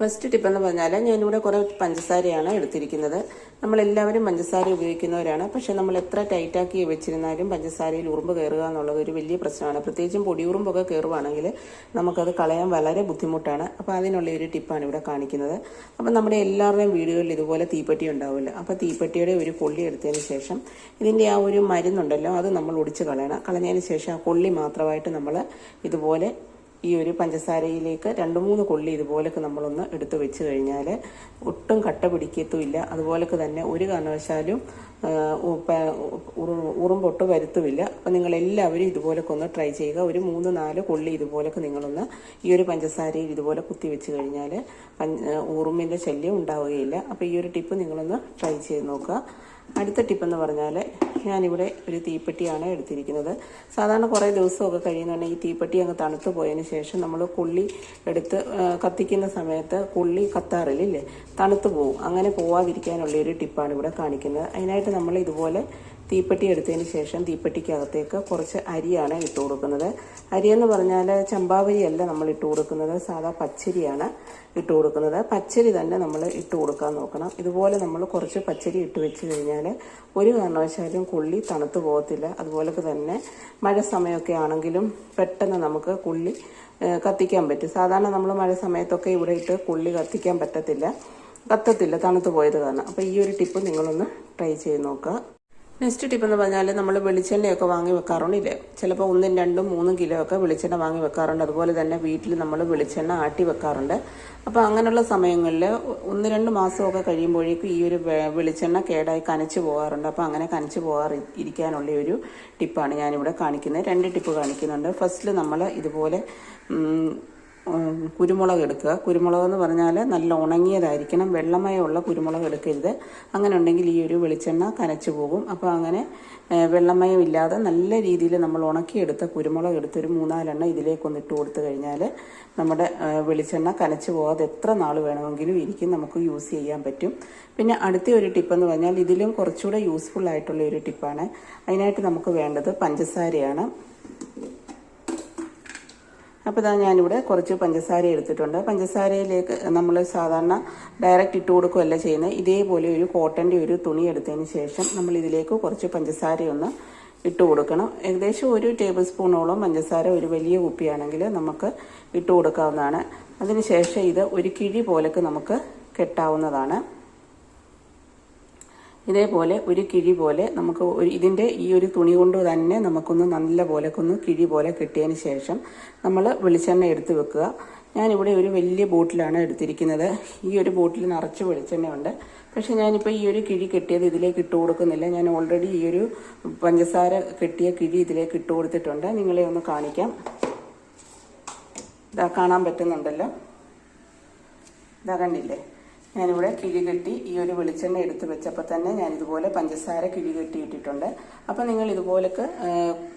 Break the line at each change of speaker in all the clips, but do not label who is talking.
First ടിപ്പെന്ന് പറഞ്ഞാൽ ഞാനിവിടെ കുറേ പഞ്ചസാരയാണ് എടുത്തിരിക്കുന്നത്. നമ്മളെല്ലാവരും പഞ്ചസാര ഉപയോഗിക്കുന്നവരാണ്. പക്ഷെ നമ്മൾ എത്ര ടൈറ്റാക്കി വെച്ചിരുന്നാലും പഞ്ചസാരയിൽ ഉറുമ്പ് കയറുക എന്നുള്ളത് ഒരു വലിയ പ്രശ്നമാണ്. പ്രത്യേകിച്ചും പൊടിയുറുമ്പൊക്കെ കയറുവാണെങ്കിൽ നമുക്കത് കളയാൻ വളരെ ബുദ്ധിമുട്ടാണ്. അപ്പോൾ അതിനുള്ള ഒരു ടിപ്പാണ് ഇവിടെ കാണിക്കുന്നത്. അപ്പം നമ്മുടെ എല്ലാവരുടെയും വീടുകളിൽ ഇതുപോലെ തീപ്പെട്ടി ഉണ്ടാവില്ല അപ്പോൾ തീപ്പെട്ടിയുടെ ഒരു കൊള്ളി എടുത്തതിന് ശേഷം ഇതിന്റെ ആ ഒരു മരുന്നുണ്ടല്ലോ അത് നമ്മൾ ഒടിച്ച് കളയണം. കളഞ്ഞതിന് ശേഷം ആ കൊള്ളി മാത്രമായിട്ട് നമ്മൾ ഇതുപോലെ ഈ ഒരു പഞ്ചസാരയിലേക്ക് രണ്ട് മൂന്ന് കൊള്ളി ഇതുപോലൊക്കെ നമ്മളൊന്ന് എടുത്തു വെച്ച് കഴിഞ്ഞാൽ ഒട്ടും കട്ട പിടിക്കത്തുമില്ല. അതുപോലൊക്കെ തന്നെ ഒരു കാരണവശാലും ഉറുമ്പൊട്ട് വരുത്തുമില്ല. അപ്പം നിങ്ങൾ എല്ലാവരും ഇതുപോലൊക്കെ ഒന്ന് ട്രൈ ചെയ്യുക. ഒരു മൂന്ന് നാല് കൊള്ളി ഇതുപോലൊക്കെ നിങ്ങളൊന്ന് ഈ ഒരു പഞ്ചസാരയിൽ ഇതുപോലെ കുത്തി വെച്ച് കഴിഞ്ഞാൽ ഉറുമ്പിന്റെ ശല്യം ഉണ്ടാവുകയില്ല. അപ്പോൾ ഈ ഒരു ടിപ്പ് നിങ്ങളൊന്ന് ട്രൈ ചെയ്ത് നോക്കുക. അടുത്ത ടിപ്പെന്ന് പറഞ്ഞാൽ ഞാനിവിടെ ഒരു തീപ്പെട്ടിയാണ് എടുത്തിരിക്കുന്നത്. സാധാരണ കുറേ ദിവസമൊക്കെ കഴിയുന്നുണ്ടെങ്കിൽ ഈ തീപ്പെട്ടി അങ്ങ് തണുത്ത് പോയതിന് ശേഷം നമ്മൾ കൊള്ളി എടുത്ത് കത്തിക്കുന്ന സമയത്ത് കൊള്ളി കത്താറില്ലേ തണുത്ത് പോവും. അങ്ങനെ പോവാതിരിക്കാനുള്ള ഒരു ടിപ്പാണ് ഇവിടെ കാണിക്കുന്നത്. അതിനായിട്ട് നമ്മൾ ഇതുപോലെ തീപ്പെട്ടി എടുത്തതിന് ശേഷം തീപ്പെട്ടിക്കകത്തേക്ക് കുറച്ച് അരിയാണ് ഇട്ട് കൊടുക്കുന്നത്. അരിയെന്ന് പറഞ്ഞാൽ ചമ്പാവരിയല്ല നമ്മൾ ഇട്ട് കൊടുക്കുന്നത്. സാധാ പച്ചരിയാണ് ഇട്ട് കൊടുക്കുന്നത്. പച്ചരി തന്നെ നമ്മൾ ഇട്ട് കൊടുക്കാൻ നോക്കണം. ഇതുപോലെ നമ്മൾ കുറച്ച് പച്ചരി ഇട്ട് വെച്ച് കഴിഞ്ഞാൽ ഒരു കാരണവശാലും കുള്ളി തണുത്തു പോകത്തില്ല. അതുപോലെ തന്നെ മഴ സമയമൊക്കെ ആണെങ്കിലും പെട്ടെന്ന് നമുക്ക് കുള്ളി കത്തിക്കാൻ പറ്റും. സാധാരണ നമ്മൾ മഴ സമയത്തൊക്കെ ഇവിടെ ഇട്ട് കുള്ളി കത്തിക്കാൻ പറ്റത്തില്ല. കത്തത്തില്ല. തണുത്ത് പോയത് കാരണം. അപ്പോൾ ഈ ഒരു ടിപ്പ് നിങ്ങളൊന്ന് ട്രൈ ചെയ്ത് നോക്കുക. നെക്സ്റ്റ് ടിപ്പ് എന്ന് പറഞ്ഞാൽ നമ്മൾ വെളിച്ചെണ്ണയൊക്കെ വാങ്ങി വെക്കാറുണ്ടില്ലേ ചിലപ്പോൾ ഒന്നും രണ്ടും മൂന്നും കിലോ ഒക്കെ വെളിച്ചെണ്ണ വാങ്ങി വെക്കാറുണ്ട്. അതുപോലെ തന്നെ വീട്ടിൽ നമ്മൾ വെളിച്ചെണ്ണ ആട്ടി വെക്കാറുണ്ട്. അപ്പോൾ അങ്ങനെയുള്ള സമയങ്ങളിൽ ഒന്ന് രണ്ട് മാസമൊക്കെ കഴിയുമ്പോഴേക്കും ഈ ഒരു വെളിച്ചെണ്ണ കേടായി കനച്ചു പോകാറുണ്ട്. അപ്പോൾ അങ്ങനെ കനച്ചു പോകാറ് ഇരിക്കാനുള്ള ഒരു ടിപ്പാണ് ഞാനിവിടെ കാണിക്കുന്നത്. രണ്ട് ടിപ്പ് കാണിക്കുന്നുണ്ട്. ഫസ്റ്റിൽ നമ്മൾ ഇതുപോലെ കുരുമുളക് എടുക്കുക. കുരുമുളക് എന്ന് പറഞ്ഞാൽ നല്ല ഉണങ്ങിയതായിരിക്കണം. വെള്ളമയമുള്ള കുരുമുളക് എടുക്കരുത്. അങ്ങനെ ഉണ്ടെങ്കിൽ ഈ ഒരു വെളിച്ചെണ്ണ കനച്ചു പോകും. അപ്പോൾ അങ്ങനെ വെള്ളമയം ഇല്ലാതെ നല്ല രീതിയിൽ നമ്മൾ ഉണക്കിയെടുത്ത കുരുമുളക് എടുത്തൊരു മൂന്നാലെണ്ണ ഇതിലേക്കൊന്ന് ഇട്ട് കൊടുത്തു കഴിഞ്ഞാൽ നമ്മുടെ വെളിച്ചെണ്ണ കനച്ചു പോകാതെ എത്ര നാൾ വേണമെങ്കിലും ഇരിക്കും. നമുക്ക് യൂസ് ചെയ്യാൻ പറ്റും. പിന്നെ അടുത്ത ഒരു ടിപ്പെന്ന് പറഞ്ഞാൽ ഇതിലും കുറച്ചുകൂടെ യൂസ്ഫുൾ ആയിട്ടുള്ള ഒരു ടിപ്പാണ്. അതിനായിട്ട് നമുക്ക് വേണ്ടത് പഞ്ചസാരയാണ്. അപ്പോൾ ഇതാ ഞാനിവിടെ കുറച്ച് പഞ്ചസാര എടുത്തിട്ടുണ്ട്. പഞ്ചസാരയിലേക്ക് നമ്മൾ സാധാരണ ഡയറക്റ്റ് ഇട്ട് കൊടുക്കുകയല്ല ചെയ്യുന്നത്. ഇതേപോലെ ഒരു കോട്ടന്റെ ഒരു തുണി എടുത്തതിന് ശേഷം നമ്മൾ ഇതിലേക്ക് കുറച്ച് പഞ്ചസാരയൊന്ന് ഇട്ട് കൊടുക്കണം. ഏകദേശം ഒരു ടേബിൾ സ്പൂണോളം പഞ്ചസാര ഒരു വലിയ കുപ്പിയാണെങ്കിൽ നമുക്ക് ഇട്ട് കൊടുക്കാവുന്നതാണ്. അതിനുശേഷം ഇത് ഒരു കിഴി പോലൊക്കെ നമുക്ക് കെട്ടാവുന്നതാണ്. ഇതേപോലെ ഒരു കിഴി പോലെ നമുക്ക് ഒരു ഇതിന്റെ ഈ ഒരു തുണി കൊണ്ട് തന്നെ നമുക്കൊന്ന് നല്ല പോലെക്കൊന്ന് കിഴി പോലെ കിട്ടിയതിന് ശേഷം നമ്മൾ വെളിച്ചെണ്ണ എടുത്ത് വെക്കുക. ഞാനിവിടെ ഒരു വലിയ ബോട്ടിലാണ് എടുത്തിരിക്കുന്നത്. ഈ ഒരു ബോട്ടിൽ നിറച്ച് വെളിച്ചെണ്ണയുണ്ട്. പക്ഷെ ഞാനിപ്പോൾ ഈ ഒരു കിഴി കെട്ടിയത് ഇതിലേക്ക് ഇട്ട് കൊടുക്കുന്നില്ല. ഞാൻ ഓൾറെഡി ഈ ഒരു പഞ്ചസാര കെട്ടിയ കിഴി ഇതിലേക്ക് ഇട്ട് കൊടുത്തിട്ടുണ്ട്. നിങ്ങളെ ഒന്ന് കാണിക്കാം. ഇതാ കാണാൻ പറ്റുന്നുണ്ടല്ലോ. ഇതാ കണ്ടില്ലേ? ഞാനിവിടെ കിഴി കെട്ടി ഈ ഒരു വെളിച്ചെണ്ണ എടുത്ത് വെച്ചപ്പോൾ തന്നെ ഞാൻ ഇതുപോലെ പഞ്ചസാര കിഴി കെട്ടി ഇട്ടിട്ടുണ്ട്. അപ്പം നിങ്ങൾ ഇതുപോലൊക്കെ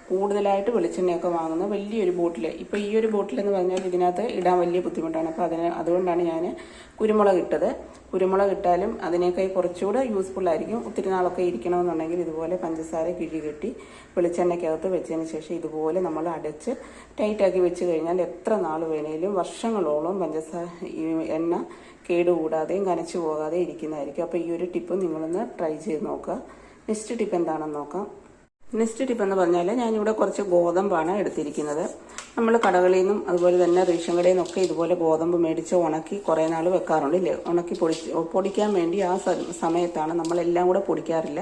കൂടുതലായിട്ട് വെളിച്ചെണ്ണയൊക്കെ വാങ്ങുന്ന വലിയൊരു ബോട്ടിൽ ഇപ്പോൾ ഈ ഒരു ബോട്ടിൽ എന്ന് പറഞ്ഞാൽ ഇതിനകത്ത് ഇടാൻ വലിയ ബുദ്ധിമുട്ടാണ്. അപ്പോൾ അതിന് അതുകൊണ്ടാണ് ഞാൻ കുരുമുളക് ഇട്ടത്. കുരുമുളക് ഇട്ടാലും അതിനേക്കാൾ കുറച്ചുകൂടെ യൂസ്ഫുൾ ആയിരിക്കും. ഒത്തിരി നാളൊക്കെ ഇരിക്കണമെന്നുണ്ടെങ്കിൽ ഇതുപോലെ പഞ്ചസാര കിഴി കെട്ടി വെളിച്ചെണ്ണയ്ക്കകത്ത് വെച്ചതിന് ശേഷം ഇതുപോലെ നമ്മൾ അടച്ച് ടൈറ്റാക്കി വെച്ച് കഴിഞ്ഞാൽ എത്ര നാൾ വേണേലും വർഷങ്ങളോളം പഞ്ചസാര എണ്ണ കേടുകൂടാതെയും കനച്ചു പോകാതെ ഇരിക്കുന്നതായിരിക്കും. അപ്പോൾ ഈ ഒരു ടിപ്പ് നിങ്ങളൊന്ന് ട്രൈ ചെയ്ത് നോക്കുക. നെക്സ്റ്റ് ടിപ്പ് എന്താണെന്ന് നോക്കാം. നെക്സ്റ്റ് ടിപ്പ് എന്ന് പറഞ്ഞാൽ ഞാനിവിടെ കുറച്ച് ഗോതമ്പാണ് എടുത്തിരിക്കുന്നത്. നമ്മൾ കടകളിൽ നിന്നും അതുപോലെ തന്നെ റേഷൻ കടയിൽ നിന്നൊക്കെ ഇതുപോലെ ഗോതമ്പ് മേടിച്ച് ഉണക്കി കുറേ നാൾ വെക്കാറുണ്ട് ഇല്ലേ? ഉണക്കി പൊടി പൊടിക്കാൻ വേണ്ടി ആ സമയത്താണ് നമ്മളെല്ലാം കൂടെ പൊടിക്കാറില്ല.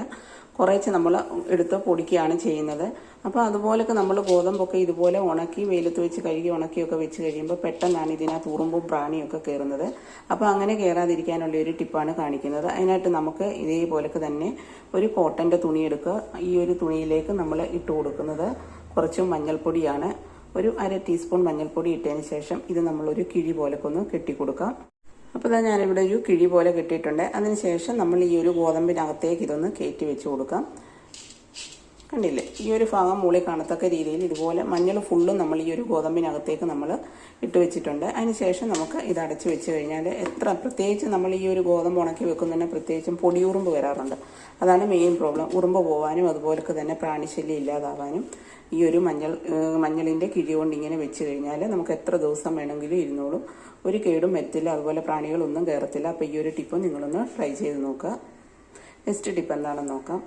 കുറേശ്ശെ നമ്മൾ എടുത്ത് പൊടിക്കുകയാണ് ചെയ്യുന്നത്. അപ്പോൾ അതുപോലൊക്കെ നമ്മൾ ഗോതമ്പൊക്കെ ഇതുപോലെ ഉണക്കി വെയിലത്ത് വെച്ച് കഴുകി ഉണക്കിയൊക്കെ വെച്ച് കഴിയുമ്പോൾ പെട്ടെന്നാണ് ഇതിനകത്ത് ഉറുമ്പും പ്രാണിയൊക്കെ കയറുന്നത് അപ്പോൾ അങ്ങനെ കയറാതിരിക്കാനുള്ള ഒരു ടിപ്പാണ് കാണിക്കുന്നത്. അതിനായിട്ട് നമുക്ക് ഇതേപോലൊക്കെ തന്നെ ഒരു കോട്ടന്റെ തുണി എടുക്കുക. ഈ ഒരു തുണിയിലേക്ക് നമ്മൾ ഇട്ട് കൊടുക്കുന്നത് കുറച്ച് മഞ്ഞൾപ്പൊടിയാണ്. ഒരു അര ടീസ്പൂൺ മഞ്ഞൾപ്പൊടി ഇട്ടതിന് ശേഷം ഇത് നമ്മളൊരു കിഴി പോലൊക്കെ ഒന്ന് കെട്ടിക്കൊടുക്കാം. അപ്പോൾ ഇതാ ഞാനിവിടെ ഒരു കിഴി പോലെ കിട്ടിയിട്ടുണ്ട്. അതിനുശേഷം നമ്മൾ ഈ ഒരു ഗോതമ്പിനകത്തേക്ക് ഇതൊന്ന് കയറ്റി വെച്ച് കൊടുക്കാം. കണ്ടില്ലേ? ഈ ഒരു ഭാഗം മൂളി കാണത്തക്ക രീതിയിൽ ഇതുപോലെ മഞ്ഞൾ ഫുള്ളും നമ്മൾ ഈ ഒരു ഗോതമ്പിനകത്തേക്ക് നമ്മൾ ഇട്ട് വെച്ചിട്ടുണ്ട്. അതിനുശേഷം നമുക്ക് ഇത് അടച്ചു വെച്ച് കഴിഞ്ഞാൽ എത്ര പ്രത്യേകിച്ച് നമ്മൾ ഈ ഒരു ഗോതമ്പ് ഉണക്കി വെക്കുന്നതിന് പ്രത്യേകിച്ചും പൊടിയുറുമ്പ് വരാറുണ്ട്. അതാണ് മെയിൻ പ്രോബ്ലം ഉറുമ്പ് പോകാനും അതുപോലൊക്കെ തന്നെ പ്രാണിശല്യം ഇല്ലാതാവാനും ഈ ഒരു മഞ്ഞൾ മഞ്ഞളിന്റെ കിഴി കൊണ്ട് ഇങ്ങനെ വെച്ച് കഴിഞ്ഞാൽ നമുക്ക് എത്ര ദിവസം വേണമെങ്കിലും ഇരുന്നോളും. ഒരു കേടും വരത്തില്ല അതുപോലെ പ്രാണികളൊന്നും കയറത്തില്ല അപ്പോൾ ഈ ഒരു ടിപ്പ് നിങ്ങളൊന്ന് ട്രൈ ചെയ്ത് നോക്കുക. നെക്സ്റ്റ് ടിപ്പ് എന്താണെന്ന് നോക്കാം.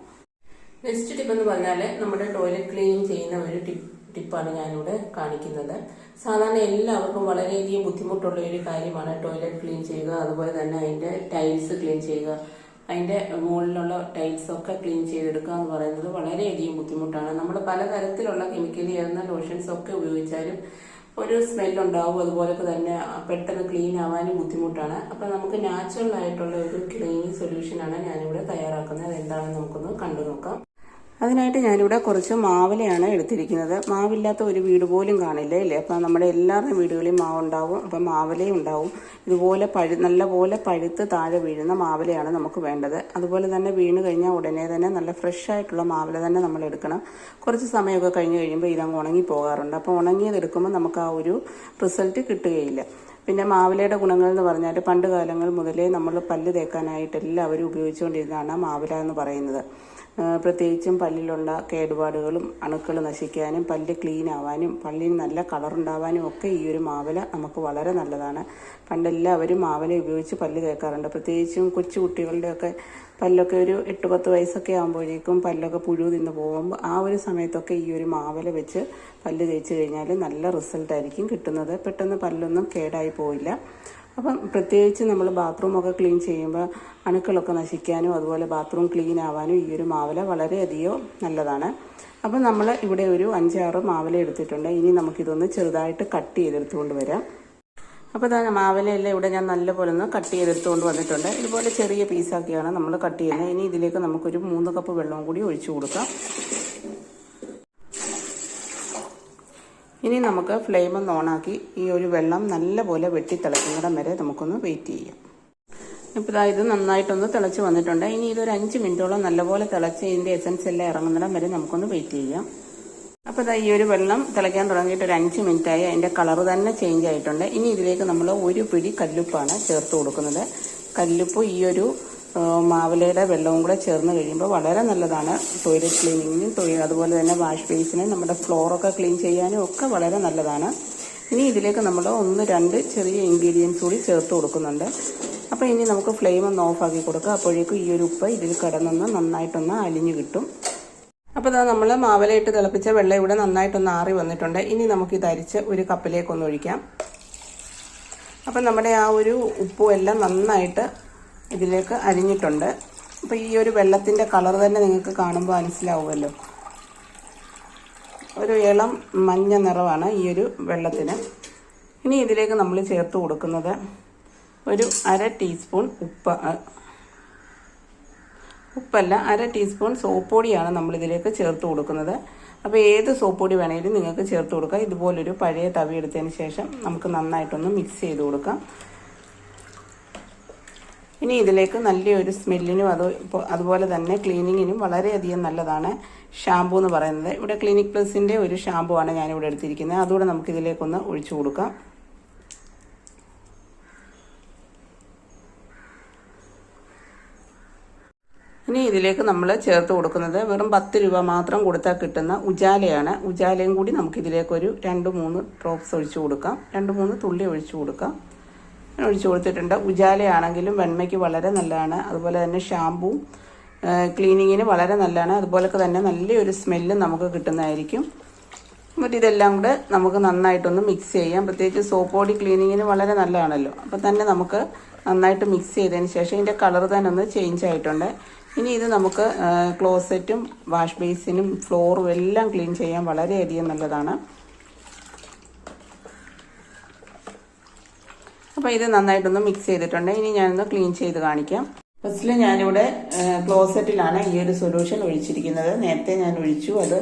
നെക്സ്റ്റ് ടിപ്പ് എന്ന് പറഞ്ഞാൽ നമ്മുടെ ടോയ്ലറ്റ് ക്ലീൻ ചെയ്യുന്ന ഒരു ടിപ്പ് ടിപ്പാണ് ഞാനിവിടെ കാണിക്കുന്നത്. സാധാരണ എല്ലാവർക്കും വളരെയധികം ബുദ്ധിമുട്ടുള്ള ഒരു കാര്യമാണ് ടോയ്ലറ്റ് ക്ലീൻ ചെയ്യുക. അതുപോലെ തന്നെ അതിന്റെ ടൈൽസ് ക്ലീൻ ചെയ്യുക. അതിന്റെ മുകളിലുള്ള ടൈൽസൊക്കെ ക്ലീൻ ചെയ്തെടുക്കുക എന്ന് പറയുന്നത് വളരെയധികം ബുദ്ധിമുട്ടാണ്. നമ്മൾ പലതരത്തിലുള്ള കെമിക്കൽ ചേർന്ന ലോഷൻസ് ഒക്കെ ഉപയോഗിച്ചാലും ഒരു സ്മെല്ലുണ്ടാവും അതുപോലൊക്കെ തന്നെ പെട്ടെന്ന് ക്ലീൻ ആവാനും ബുദ്ധിമുട്ടാണ്. അപ്പം നമുക്ക് നാച്ചുറൽ ആയിട്ടുള്ള ഒരു ക്ലീനിങ് സൊല്യൂഷനാണ് ഞാനിവിടെ തയ്യാറാക്കുന്നത്. അതെന്താണെന്ന് നമുക്കൊന്ന് കണ്ടു നോക്കാം അതിനായിട്ട് ഞാനിവിടെ കുറച്ച് മാവിലയാണ് എടുത്തിരിക്കുന്നത്. മാവില്ലാത്ത ഒരു വീട് പോലും കാണില്ല? അല്ലേ അപ്പം നമ്മുടെ എല്ലാവരുടെയും വീടുകളിൽ മാവുണ്ടാവും. അപ്പം മാവിലയും ഉണ്ടാവും. ഇതുപോലെ പഴു നല്ലപോലെ പഴുത്ത് താഴെ വീഴുന്ന മാവിലയാണ് നമുക്ക് വേണ്ടത്. അതുപോലെ തന്നെ വീണ് കഴിഞ്ഞാൽ ഉടനെ തന്നെ നല്ല ഫ്രഷ് ആയിട്ടുള്ള മാവില തന്നെ നമ്മൾ എടുക്കണം. കുറച്ച് സമയമൊക്കെ കഴിഞ്ഞ് കഴിയുമ്പോൾ ഇതങ്ങ് ഉണങ്ങി പോകാറുണ്ട്. അപ്പോൾ ഉണങ്ങിയത് എടുക്കുമ്പോൾ നമുക്ക് ആ ഒരു റിസൾട്ട് കിട്ടുകയില്ല. പിന്നെ മാവിലയുടെ ഗുണങ്ങൾ എന്ന് പറഞ്ഞാൽ പണ്ട് കാലങ്ങൾ മുതലേ നമ്മൾ പല്ല് തേക്കാനായിട്ട് എല്ലാവരും ഉപയോഗിച്ചുകൊണ്ടിരുന്നതാണ് മാവില എന്ന് പറയുന്നത്. പ്രത്യേകിച്ചും പല്ലിലുള്ള കേടുപാടുകളും അണുക്കൾ നശിക്കാനും പല്ല് ക്ലീൻ ആവാനും പല്ലിന് നല്ല കളർ ഉണ്ടാവാനും ഒക്കെ ഈ ഒരു മാവില നമുക്ക് വളരെ നല്ലതാണ്. പണ്ട് എല്ലാവരും മാവില ഉപയോഗിച്ച് പല്ല് തേക്കാറുണ്ട്. പ്രത്യേകിച്ചും കൊച്ചു കുട്ടികളുടെയൊക്കെ പല്ലൊക്കെ ഒരു എട്ട് പത്ത് വയസ്സൊക്കെ ആകുമ്പോഴേക്കും പല്ലൊക്കെ പുഴു നിന്ന് പോകുമ്പോൾ ആ ഒരു സമയത്തൊക്കെ ഈ ഒരു മാവല വെച്ച് പല്ല് തേച്ച് കഴിഞ്ഞാൽ നല്ല റിസൾട്ടായിരിക്കും കിട്ടുന്നത്. പെട്ടെന്ന് പല്ലൊന്നും കേടായി പോയില്ല അപ്പം പ്രത്യേകിച്ച് നമ്മൾ ബാത്റൂമൊക്കെ ക്ലീൻ ചെയ്യുമ്പോൾ അണുക്കളൊക്കെ നശിക്കാനും അതുപോലെ ബാത്റൂം ക്ലീൻ ആവാനും ഈ ഒരു മാവല വളരെയധികം നല്ലതാണ്. അപ്പം നമ്മൾ ഇവിടെ ഒരു അഞ്ചാറ് മാവല എടുത്തിട്ടുണ്ട്. ഇനി നമുക്കിതൊന്ന് ചെറുതായിട്ട് കട്ട് ചെയ്തെടുത്തുകൊണ്ട് വരാം. അപ്പോൾ ഇതാ മാവിലയെല്ലാം ഇവിടെ ഞാൻ നല്ലപോലെ ഒന്ന് കട്ട് ചെയ്തെടുത്തുകൊണ്ട് വന്നിട്ടുണ്ട്. ഇതുപോലെ ചെറിയ പീസാക്കിയാണ് നമ്മൾ കട്ട് ചെയ്യുന്നത്. ഇനി ഇതിലേക്ക് നമുക്കൊരു മൂന്ന് കപ്പ് വെള്ളവും കൂടി ഒഴിച്ചു കൊടുക്കാം. ഇനി നമുക്ക് ഫ്ലെയിം ഒന്ന് ഓണാക്കി ഈ ഒരു വെള്ളം നല്ലപോലെ വെട്ടി തിളക്കുന്നിടം വരെ നമുക്കൊന്ന് വെയിറ്റ് ചെയ്യാം. ഇപ്പോൾ ഇതാ ഇത് നന്നായിട്ടൊന്ന് തിളച്ച് വന്നിട്ടുണ്ട്. ഇനി ഇതൊരു അഞ്ച് മിനിറ്റോളം നല്ലപോലെ തിളച്ച് ഇതിന്റെ എസൻസ് എല്ലാം ഇറങ്ങുന്നിടം വരെ നമുക്കൊന്ന് വെയിറ്റ് ചെയ്യാം. അപ്പോൾ ഇതാ ഈ ഒരു വെള്ളം തിളയ്ക്കാൻ തുടങ്ങിയിട്ട് ഒരു അഞ്ച് മിനിറ്റായി. അതിന്റെ കളർ തന്നെ ചേഞ്ച് ആയിട്ടുണ്ട്. ഇനി ഇതിലേക്ക് നമ്മൾ ഒരു പിടി കല്ലുപ്പാണ് ചേർത്ത് കൊടുക്കുന്നത്. കല്ലുപ്പ് ഈ ഒരു മാവിലയുടെ വെള്ളവും കൂടെ ചേർന്ന് കഴിയുമ്പോൾ വളരെ നല്ലതാണ്. ടോയ്ലറ്റ് ക്ലീനിങ്ങിനും തൊഴിൽ അതുപോലെ തന്നെ വാഷ് ബേസിനും നമ്മുടെ ഫ്ലോറൊക്കെ ക്ലീൻ ചെയ്യാനും ഒക്കെ വളരെ നല്ലതാണ്. ഇനി ഇതിലേക്ക് നമ്മൾ ഒന്ന് രണ്ട് ചെറിയ ഇൻഗ്രീഡിയൻസ് കൂടി ചേർത്ത് കൊടുക്കുന്നുണ്ട്. അപ്പോൾ ഇനി നമുക്ക് ഫ്ലെയിം ഒന്ന് ഓഫാക്കി കൊടുക്കുക അപ്പോഴേക്കും ഈ ഒരു ഉപ്പ് ഇതിൽ കിടന്നൊന്ന് നന്നായിട്ടൊന്ന് അലിഞ്ഞു കിട്ടും. അപ്പോൾ ഇതാ നമ്മൾ മാവലയിട്ട് തിളപ്പിച്ച വെള്ളം ഇവിടെ നന്നായിട്ടൊന്ന് ആറി വന്നിട്ടുണ്ട്. ഇനി നമുക്കിത് അരിച്ച് ഒരു കപ്പിലേക്കൊന്ന് ഒഴിക്കാം. അപ്പം നമ്മുടെ ആ ഒരു ഉപ്പും എല്ലാം നന്നായിട്ട് ഇതിലേക്ക് അരിഞ്ഞിട്ടുണ്ട്. അപ്പോൾ ഈ ഒരു വെള്ളത്തിന്റെ കളർ തന്നെ നിങ്ങൾക്ക് കാണുമ്പോൾ മനസ്സിലാവുമല്ലോ. ഒരു ഇളം മഞ്ഞ നിറമാണ് ഈ ഒരു വെള്ളത്തിന്. ഇനി ഇതിലേക്ക് നമ്മൾ ചേർത്ത് കൊടുക്കുന്നത് ഒരു അര ടീസ്പൂൺ ഉപ്പ്. ഉപ്പല്ല അര ടീസ്പൂൺ സോപ്പ് പൊടിയാണ് നമ്മൾ ഇതിലേക്ക് ചേർത്ത് കൊടുക്കുന്നത്. അപ്പോൾ ഏത് സോപ്പ് പൊടി വേണമെങ്കിലും നിങ്ങൾക്ക് ചേർത്ത് കൊടുക്കാം. ഇതുപോലൊരു പഴയ തവി എടുത്തതിന് ശേഷം നമുക്ക് നന്നായിട്ടൊന്ന് മിക്സ് ചെയ്ത് കൊടുക്കാം. ഇനി ഇതിലേക്ക് നല്ലൊരു സ്മെല്ലിനും അത് അതുപോലെ തന്നെ ക്ലീനിങ്ങിനും വളരെയധികം നല്ലതാണ് ഷാമ്പൂ എന്ന് പറയുന്നത്. ഇവിടെ ക്ലിനിക് പ്ലസിന്റെ ഒരു ഷാമ്പൂ ആണ് ഞാനിവിടെ എടുത്തിരിക്കുന്നത്. അതുകൂടെ നമുക്ക് ഇതിലേക്കൊന്ന് ഒഴിച്ചു കൊടുക്കാം. ഇനി ഇതിലേക്ക് നമ്മൾ ചേർത്ത് കൊടുക്കുന്നത് വെറും പത്ത് രൂപ മാത്രം കൊടുത്താൽ കിട്ടുന്ന ഉജാലയാണ്. ഉജാലയും കൂടി നമുക്ക് ഇതിലേക്കൊരു രണ്ട് മൂന്ന് ഡ്രോപ്സ് ഒഴിച്ചു കൊടുക്കാം. രണ്ട് മൂന്ന് തുള്ളി ഒഴിച്ചു കൊടുക്കാം. ഒഴിച്ചു കൊടുത്തിട്ടുണ്ട്. ഉജാലയാണെങ്കിലും വെണ്മയ്ക്ക് വളരെ നല്ലതാണ്. അതുപോലെ തന്നെ ഷാമ്പൂ ക്ലീനിങ്ങിന് വളരെ നല്ലതാണ്. അതുപോലൊക്കെ തന്നെ നല്ലൊരു സ്മെല്ലും നമുക്ക് കിട്ടുന്നതായിരിക്കും. എന്നിട്ട് ഇതെല്ലാം കൂടെ നമുക്ക് നന്നായിട്ടൊന്ന് മിക്സ് ചെയ്യാം. പ്രത്യേകിച്ച് സോപ്പ് പൊടി ക്ലീനിങ്ങിന് വളരെ നല്ലതാണല്ലോ. അപ്പം തന്നെ നമുക്ക് നന്നായിട്ട് മിക്സ് ചെയ്തതിന് ശേഷം ഇതിന്റെ കളർ തന്നെ ഒന്ന് ചേഞ്ച് ആയിട്ടുണ്ട്. ഇനി ഇത് നമുക്ക് ക്ലോസറ്റും വാഷ് ബേസിനും ഫ്ലോറും എല്ലാം ക്ലീൻ ചെയ്യാൻ വളരെയധികം നല്ലതാണ്. അപ്പോൾ ഇത് നന്നായിട്ടൊന്ന് മിക്സ് ചെയ്തിട്ടുണ്ട്. ഇനി ഞാനൊന്ന് ക്ലീൻ ചെയ്ത് കാണിക്കാം. ഫസ്റ്റിൽ ഞാനിവിടെ ക്ലോസറ്റിലാണ് ഈ ഒരു സൊല്യൂഷൻ ഒഴിച്ചിരിക്കുന്നത്. നേരത്തെ ഞാൻ ഒഴിച്ചു അത്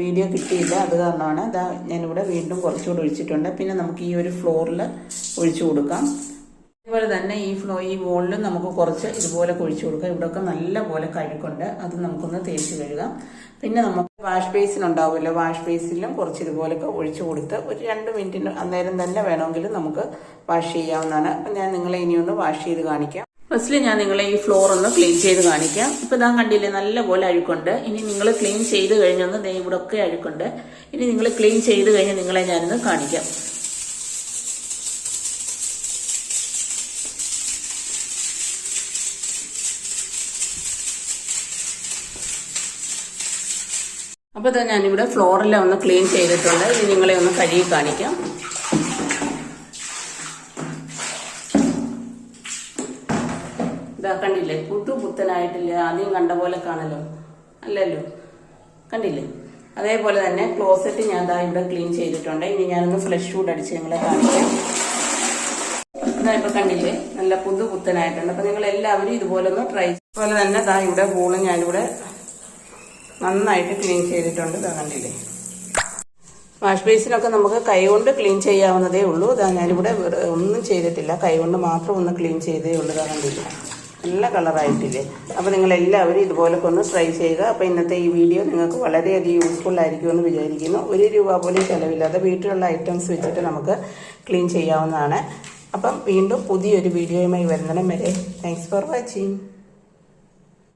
വീഡിയോ കിട്ടിയില്ല. അത് കാരണമാണ് അതാ ഞാനിവിടെ വീണ്ടും കുറച്ചുകൂടെ ഒഴിച്ചിട്ടുണ്ട്. പിന്നെ നമുക്ക് ഈ ഒരു ഫ്ലോറിൽ ഒഴിച്ചു കൊടുക്കാം. അതുപോലെ തന്നെ ഈ ഫ്ലോ ഈ വോളിലും നമുക്ക് കുറച്ച് ഇതുപോലെ കുഴിച്ചു കൊടുക്കാം. ഇവിടെയൊക്കെ നല്ല പോലെ കഴുക്കുണ്ട് അത് നമുക്കൊന്ന് തേച്ച് കഴുകാം. പിന്നെ നമുക്ക് വാഷ് ബേസിൻ ഉണ്ടാവുമല്ലോ. വാഷ് ബേസിലും കുറച്ച് ഇതുപോലൊക്കെ ഒഴിച്ചു കൊടുത്ത് ഒരു രണ്ട് മിനിറ്റിന് അന്നേരം തന്നെ വേണമെങ്കിൽ നമുക്ക് വാഷ് ചെയ്യാവുന്നതാണ്. അപ്പം ഞാൻ നിങ്ങളെ ഇനിയൊന്ന് വാഷ് ചെയ്ത് കാണിക്കാം. ഫസ്റ്റിൽ ഞാൻ നിങ്ങളെ ഈ ഫ്ലോർ ഒന്ന് ക്ലീൻ ചെയ്ത് കാണിക്കാം. ഇപ്പം ഇതാ കണ്ടില്ലേ നല്ല പോലെ അഴുക്കുണ്ട്. ഇനി നിങ്ങൾ ക്ലീൻ ചെയ്ത് കഴിഞ്ഞൊന്ന് ഇവിടെ ഒക്കെ അഴുക്കുണ്ട്. ഇനി നിങ്ങൾ ക്ലീൻ ചെയ്ത് കഴിഞ്ഞ് നിങ്ങളെ ഞാനൊന്ന് കാണിക്കാം. അപ്പോൾ ഇതാ ഞാനിവിടെ ഫ്ലോറെല്ലാം ഒന്ന് ക്ലീൻ ചെയ്തിട്ടുണ്ട്. ഇനി നിങ്ങളെ ഒന്ന് കഴുകി കാണിക്കാം. ഇതാ കണ്ടില്ലേ? പുട്ടു പുത്തനായിട്ടില്ല ആദ്യം കണ്ട പോലെ കാണല്ലോ. അല്ലല്ലോ. കണ്ടില്ലേ? അതേപോലെ തന്നെ ക്ലോസറ്റ് ഞാൻ ദാ ഇവിടെ ക്ലീൻ ചെയ്തിട്ടുണ്ട്. ഇനി ഞാനൊന്ന് ഫ്ലഷ് ഫുഡ് അടിച്ച് നിങ്ങളെ കാണിക്കാം. ഇതാ ഇപ്പൊ കണ്ടില്ലേ? നല്ല പുതു പുത്തനായിട്ടുണ്ട് അപ്പൊ നിങ്ങൾ എല്ലാവരും ഇതുപോലെ ഒന്ന് ട്രൈ അതുപോലെ തന്നെ ദാ ഇവിടെ പൂൾ ഞാനിവിടെ നന്നായിട്ട് ക്ലീൻ ചെയ്തിട്ടുണ്ട്. ഇതാ കണ്ടില്ലേ? വാഷ് ബേസിനൊക്കെ നമുക്ക് കൈകൊണ്ട് ക്ലീൻ ചെയ്യാവുന്നതേ ഉള്ളൂ. ഇതാ ഞാനിവിടെ ഒന്നും ചെയ്തിട്ടില്ല. കൈകൊണ്ട് മാത്രം ഒന്ന് ക്ലീൻ ചെയ്തേ ഉള്ളൂ. ഇതാ കണ്ടില്ല? നല്ല കളറായിട്ടില്ലേ അപ്പോൾ നിങ്ങൾ എല്ലാവരും ഇതുപോലൊക്കെ ഒന്ന് ട്രൈ ചെയ്യുക. അപ്പോൾ ഇന്നത്തെ ഈ വീഡിയോ നിങ്ങൾക്ക് വളരെയധികം യൂസ്ഫുൾ ആയിരിക്കുമെന്ന് വിചാരിക്കുന്നു. ഒരു രൂപ പോലും ചിലവില്ലാതെ വീട്ടിലുള്ള ഐറ്റംസ് വെച്ചിട്ട് നമുക്ക് ക്ലീൻ ചെയ്യാവുന്നതാണ്. അപ്പം വീണ്ടും പുതിയൊരു വീഡിയോയുമായി വരുന്നിടം വരെ താങ്ക്സ് ഫോർ വാച്ചിങ്